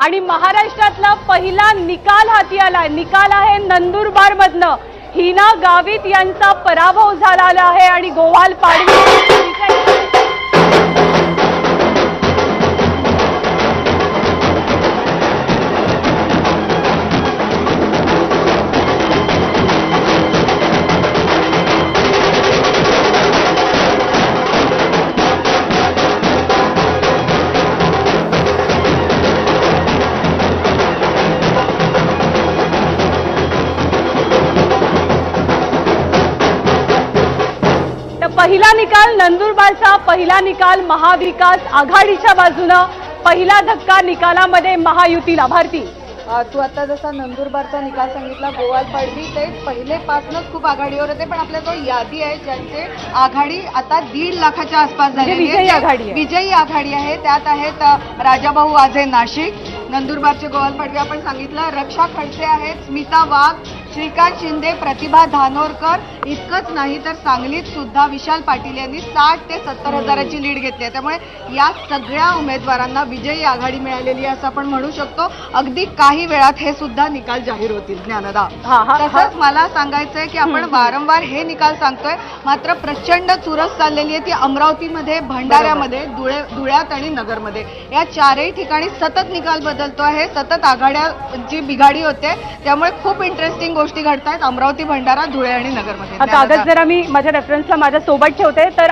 आणि महाराष्ट्रातला पहिला निकाल हाती आला निकाल आहे नंदुरबारमधनं. हिना गावित यांचा पराभव झालेला आहे आणि गोवाल पाडवी पहिला निकाल नंदुरबारचा पहिला निकाल महाविकास आघाडीच्या बाजूनं पहिला धक्का निकालामध्ये महायुती लाभार्थी अ, तू आता जसा नंदुरबारचा निकाल सांगितला गोवाल पाडवी ते पहिले पासूनच खूप आघाडीवर होते पण आपल्याजवळ यादी आहे ज्यांचे आघाडी आता दीड लाखाच्या आसपास म्हणजे झालेली विजयी. आघाडी आहे. विजयी आघाडी आहे त्यात आहेत राजाभाऊ वाझे नाशिक नंदुरबारचे गोवाल पाडवी आपण सांगितलं रक्षा खडसे आहेत स्मिता वाघ श्रीकांत शिंदे प्रतिभा धानोरकर इतकंच नाही तर सांगलीत सुद्धा विशाल पाटील यांनी साठ ते सत्तर हजाराची लीड घेतली आहे. त्यामुळे या सगळ्या उमेदवारांना विजयी आघाडी मिळालेली आहे असं आपण म्हणू शकतो. अगदी काही वेळात हे सुद्धा निकाल जाहीर होतील ज्ञानदा. हा हा हा. तसंच मला सांगायचंय की आपण वारंवार हे निकाल सांगतोय. मात्र प्रचंड चुरस चाललेली आहे ती अमरावतीमध्ये भंडाऱ्यामध्ये धुळे धुळ्यात आणि नगरमध्ये. या चारही ठिकाणी सतत निकाल बदलतो आहे. सतत आघाड्यांची बिघाडी होते. त्यामुळे खूप इंटरेस्टिंग गोष्टी घडतायत अमरावती भंडारा धुळे आणि नगरमध्ये. हा कागद जरा मी माझ्या रेफरन्सला माझ्या सोबत ठेवते तर